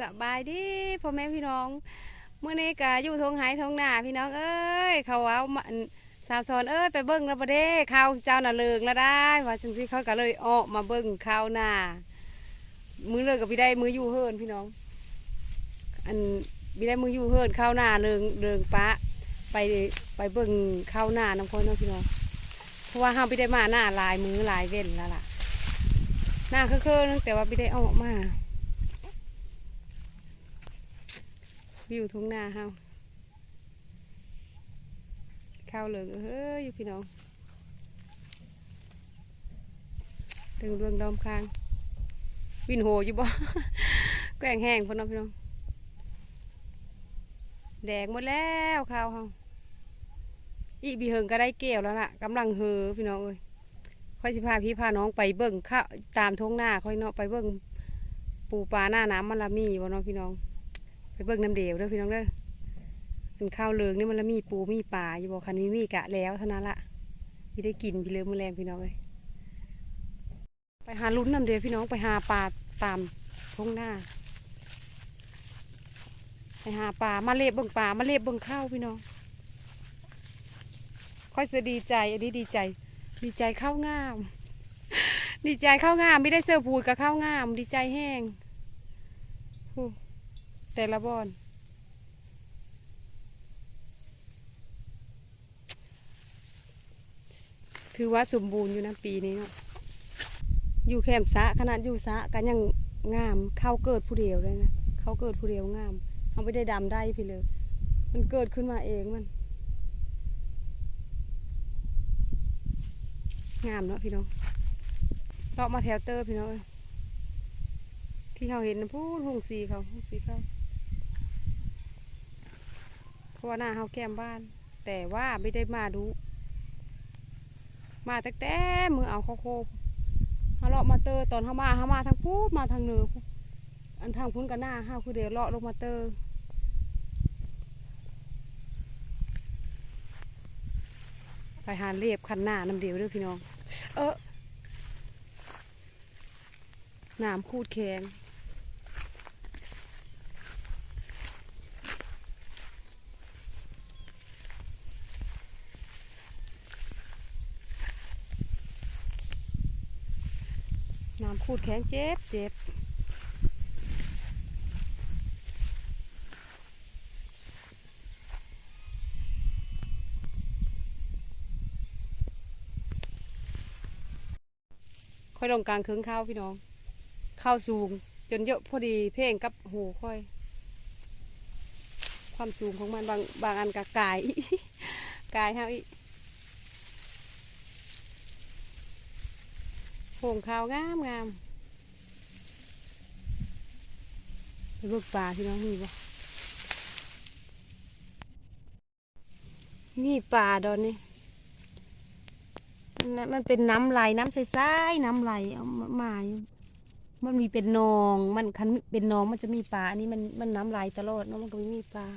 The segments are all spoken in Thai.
สบายดีพ่อแม่พี่น้องเมื่อนี้ก็อยู่ทงไหทงหน้าพี่น้องเอ้ยเขาเอามาอันสาวสอนเอ้ยไปเบิ้งแล้วประเด้ข้าวเจ้าน่ะเลิงแล้วได้ว่าจังที่เขาก็เลยออกมาเบิ้งข้าวหน้ามือเลิกกับพี่ได้มืออยู่เฮิรนพี่น้อง อันพี่ได้มืออยู่เฮิรนข้าวหน้าเลิงเลิงปะไปไปเบิ้งข้าวหน้าน้ำคนเนาะพี่น้องเพราะว่าเฮาพี่ได้มาหน้าลายมือลายเว้นแล้วล่ะหน้าคือๆนึงแต่ว่าพี่ได้ออกมา วิวทุ่งนาเฮาข้าวเหลืองเฮ้ยอยู่พี่น้องดึงดวงดอมคาง วินโหอยู่บ่แกงแห้งพ่นน้องพี่น้อง แดงหมดแล้วข้าวเฮาอีบีเฮิงก็ได้เกลียวแล้วล่ะกำลังเฮอพี่น้องเอ้ยค่อยสิพาพี่พาน้องไปเบิ่งข้าตามท้องนาค่อยเนาะไปเบิ่งปูปลาหน้าน้ำมันละมีบ่เนาะพี่น้อง ไปเบิ่งน้ำเดียวเด้อพี่น้องเด้อเป็นข้าวเลืองนี่มันละมีปูมีปลาอยู่บอกคันมีมีกะแล้วเท่านั้นละพี่ได้กินพี่เลือมือแรงพี่น้องเลยไปหาลุ้นน้ำเดียวพี่น้องไปหาปลาตามท้องหน้า ไปหาปลามาเล็บเบิ่งปลามาเล็บเบิ่งข้าวพี่น้อง ค่อยจะดีใจอันนี้ดีใจ ดีใจข้าวงาม ดีใจข้าวงามไม่ได้เสื้อผูดกับข้าวงาม ดีใจแห้งฮู้ แต่ละบอนถือว่าสมบูรณ์อยู่นะปีนี้เนาะอยู่แคมป์สะขนาดอยู่สะกันยังงามเข้าเกิดผู้เดียวเลยนะเขาเกิดผู้เดียวงามเขาไม่ได้ดำได้พี่เลย มันเกิดขึ้นมาเองมัน งามเนาะพี่น้องเลาะมาแถวเตอร์พี่น้องที่เขาเห็นนะพูดหงสีเขาหงสีเขา ราะว่าหน้าเฮาแก้มบ้าน แต่ว่าไม่ได้มาดู มาแต่มือเอาข้าโคเฮาเลาะมาเตอตอนเฮามาเฮามาทางพูดมาทางเหนืออันทางพุ้นกันหน้าเฮาคือเดี๋ยวเลาะลงมาเตอไปหาเรียบคันหน้าน้ำเดียวด้วยพี่น้อง เออน้ำคูดแข็ง น้ำขูดแข็งเจ็บเจ็บค่อยลงกลางเคืองข้าวพี่น้อง ข้าวสูง จนเยอะพอดีเพ่งกับหูค่อย ความสูงของมันบางบางอันกะกาย กายเฮาอี ป่งขาวงามงามไปเบิกปลาพี่น้องมีบ่มีปลาดอนนี่มันน่ะมันเป็นน้ำไหลน้ำใสๆน้ำไหลเอามามันมีเป็นนอง มันคันเป็นนองมันจะมีปลา อันนี้มันมันน้ำไหลตลอดเนาะมันก็ไม่มีปลา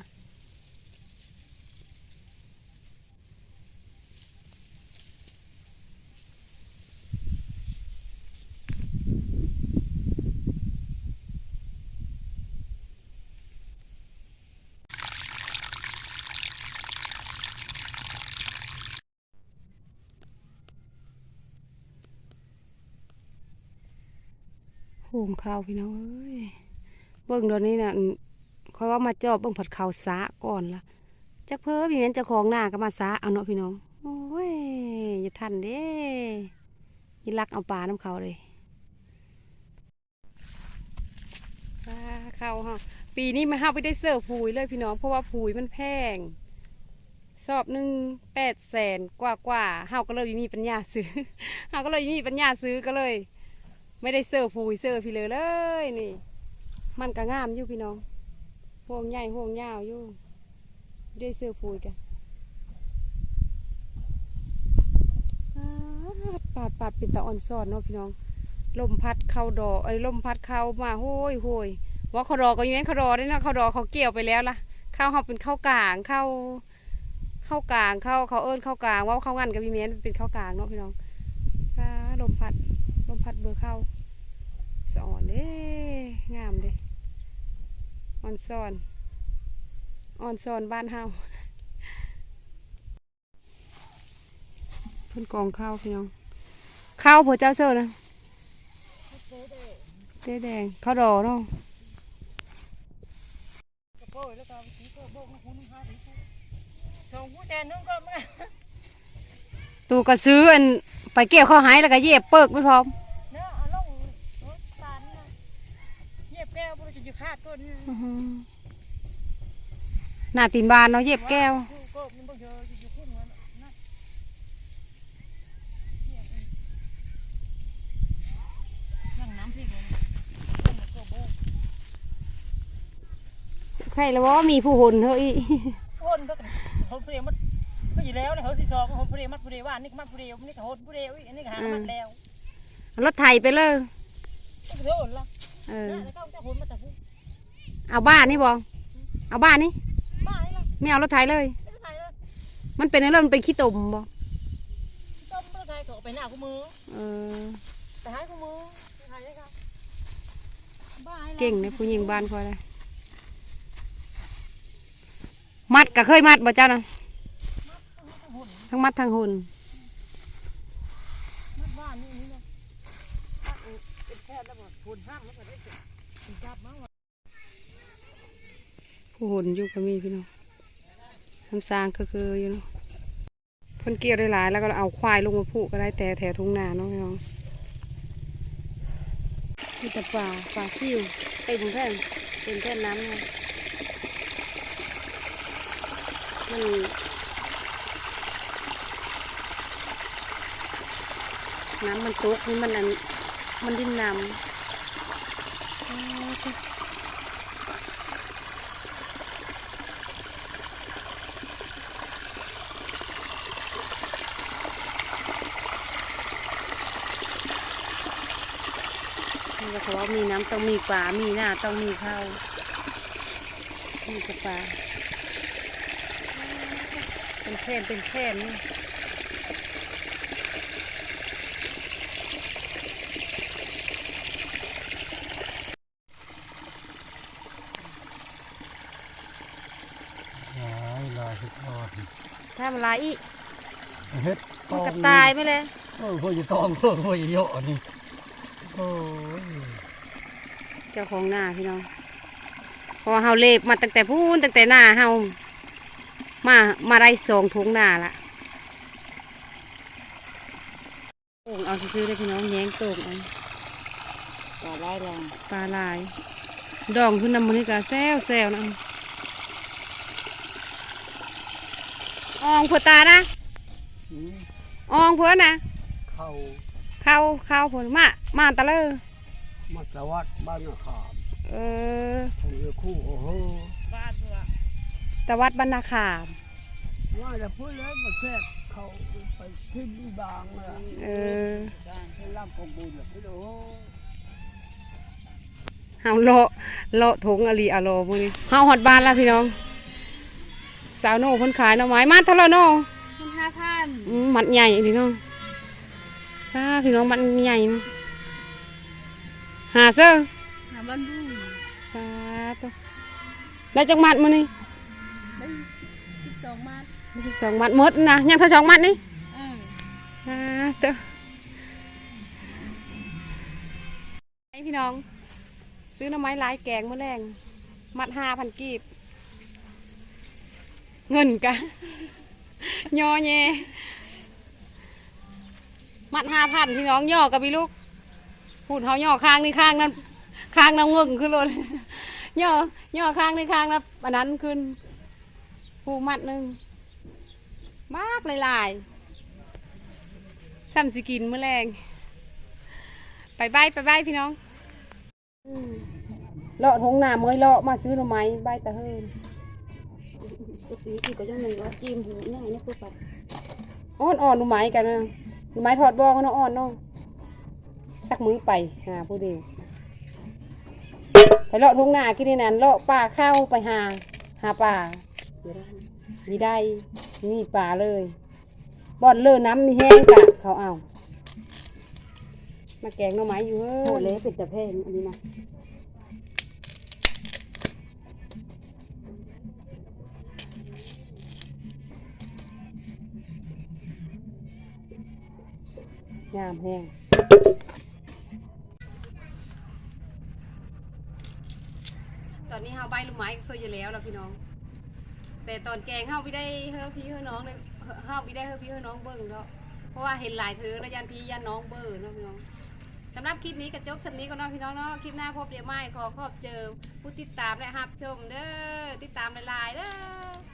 โหงข้าวพี่น้องเอ้ยเบิ่งเดี๋ยวนี้น่ะอั่นค่อยว่ามาจอบเบิ่งผัดข้าวสาก่อนละจักเพ้อพี่แม่นจ้าของหน้าก็มาสาเอาเนาะพี่น้องโอ้ยอย่าทันเด้อย่าลักเอาปลาน้ำเขาเลยปลาเขาฮะปีนี้มาเฮาไปได้เสิร์ฟผุยเลยพี่น้องเพราะว่าผุยมันแพงสอบหนึ่งแปดแสนกว่ากว่าๆเฮาก็เลยมีปัญญาซื้อเฮาก็เลยมีปัญญาซื้อก็เลย ไม่ได้เสิร์ฟผูยเสิร์ฟพี่เลยเลยนี่ มันก็งามอยู่พี่น้องห่วงใหญ่ห่วงยาวอยู่ไม่ได้เสิร์ฟผูยกันปาดปาดปาดเป็นตะอ่อนซ่อนเนาะพี่น้องลมพัดเข้าดอกเอ้ลมพัดเข้ามาโห้ยโห้ยว่าเขาดอกก็ยังเขาดอกได้นะเขาดอกเขาเกี่ยวไปแล้วล่ะเข้าเขาเป็นเข้ากลางเข้าเข้ากลางเข้าเขาเอิ้นเข้ากลางว่าเข้างันกับพี่เมียนเป็นเข้ากลางเนาะพี่น้อง พัดเบอร์เข้าสะอ่อนเด้งามเด้อนซ่อนอ่อนซ่อนบ้านเฮาเพิ่นกองข้าวพี่น้องข้าวผัวเจ้าเสิร์นะเจ๊แดงข้าวดอเนาะกระโปรงแล้วก็สีก็โบกน้ำหูน้ำหาสีก็สองหูแดนนึงก็มาตูก็ซื้ออันไปเกี่ยวข้าวหายแล้วก็เย็บเปิกไม่พร้อม เนาะเอาลงรถตาลนะเย็บแก้วบ่รู้จะอยู่ คาดต้นนี่อื้อหือหน้าตีนบานเนาะเย็บแก้ว ก็มันบ่เยอะอยู่ขึ้นเหมือนนะเย็บนั่งน้ำพริกเลยนะต้นมะกอกโบกใครแล้วว่ามีผู้หนเฮ้ยอ้นก็เขาเพลียมันก็อยู่แล้วเนี่ยเขาที่สองเขาเพลียมัดเพลียว่านี่ก็มัดเพลียนี่ก็โหดเพลียอันนี้ก็หามัดแล้วรถไถไปเลยก็เท่านั้นละเออ แล้วก็จะโหดมาแต่ผู้ เอาบ้านนี่บอเอาบ้านนี่บ้านี่ละไม่เอารถไถเลย ไม่ได้เลยมันเป็นอะไรมันเป็นขี้ตุ่มบอต้มเมื่อไงก็ไปหน้ากูมือเออไปหากูมือไปหาได้ครับบ้าไอ้ละเก่งนะผู้หญิงบ้านคอยเลยมัดก็เคยมัดบ่เจ้านะทั้งมัดทั้งหุ่นมัดบ้านนี่นี่นะมัดเออเป็นแพทย์แล้วหมดฝุ่นห้ามแล้วก็ได้ถึงจับมาว่า ผู้หุ่นอยู่ก็มีพี่น้องทำสร้างก็คืออยู่เนาะเพ่นเกี่ยวได้หลายแล้วก็เอาควายลงมาผูกก็ได้แต่แถวทุ่งนาเนาะพี่น้องมีแต่ป่าป่าซิ่วเต็มแท่นเต็มแท่นน้ำเลยมันน้ำมันตกนี่มันอันมันดินน้ำ อ๋อจ้ะนี่ก็เขาว่ามีน้ำต้องมีปลา มีหน้าต้องมีข้าวมีแต่ปลา เป็นแค่นเป็นแค่นนี่หลายหลายทุกทอดถ้ามันลายอีกเฮ็ดมันก็ตายไปเลยเออพ่อจะตองพ่อพ่อจะเยอะนี่ โอ้ยเจ้าของหน้าพี่น้องเพอเฮาเล็บมาตั้งแต่พูนตั้งแต่หน้าเฮามามาได้สองทุงหน้าละโอ่งเอาซื้อๆได้พี่น้องแย้งโต่งเอาปลาไล่ลงปลาลาย ดองขึ้นนำมันนี่กะแซวแซวนะอองเพื่อตานะอืมอองเพื่อนะเข้าเข้าเข้าผลมามาตะเลอมาตะวัดบ้านนาขามเออคงจะคู่โอ้โหบ้านเพื่อตะวัดบรรณาขามว่าจะพูดแล้วมาแทรกเขาไปขึ้นที่บางเลยเออให้ร่ำกองบุญเลยพี่โอ้เฮาเลาะเลาะทงอลีอาโลมื้อนี้เฮาฮอดบ้านแล้วพี่น้อง สาวโน่เพิ่นขายหน่อไม้มาเท่าไหร่โน่มันห้าพันอืมมัดใหญ่พี่น้องถ้าพี่น้องมัดใหญ่นะหาเซอร์หาบ้านดูสาธุได้จักมัดมื้อนี้ได้สิบสอง มัดได้สิบสองมัดหมดนะยังเท่าสองมัดนี่เออสาธุไอพี่น้อง ซื้อหน่อไม้ลายแกงมื้อแรงมัดห้าพันกีบ เงินกะ ยอแย มัดห้าพันพี่น้องย่อกับพี่ลูกพูดเขาย่อข้างนี่ข้างนั้นข้างน้ำเงิงขึ้นรถย่อย่อข้างนี่ข้างนะอันนั้นขึ้นผูมัดหนึ่งมากหลายๆซ้ำสิกินเมื่อแรงไปบายไปบายพี่น้องอืมเลาะทงหน้าเมยเลาะมาซื้อหน่อไม้ใบตะเฮินปกติคือก็ยังหนึ่งว่าจิ้มหูง่ายนะคือแบบอ่อนอ่อนหน่อไม้กันนะหน่อ ไม้ทอดบอกเนาะอ่อนเนาะสักมือไปหาผู้เดียวไปเลาะทุ่งนากินนี่นั่นเลาะป่าเข้าไปหา หาป่าไมีได้มีป่าเลยบ่อนเลือน้ำมีแห้งกะเขาเอา มาแกงหน่อไม้อยู่เฮ้โหเลยเป็นแต่แพงอันนี้นะ งามแห้งตอนนี้เฮาใบลูกไม้ก็เคยอยู่แล้วแล้วพี่น้อง แต่ตอนแกงเฮาไม่ได้เฮ้อพี่เฮ้อน้องเลยเฮาไม่ได้เฮ้อพี่เฮ้อน้องเบิ่งเนาะเพราะว่าเห็นหลายเธอแล้วยันพี่ยันน้องเบิ่งเนาะพี่น้องสำหรับคลิปนี้ก็จบสำนี้ก็เนาะพี่น้องเนาะคลิปหน้าพบเดี๋ยวไม่ขอขอบเจอผู้ติดตามและรับชมเด้อติดตามหลายๆเด้อ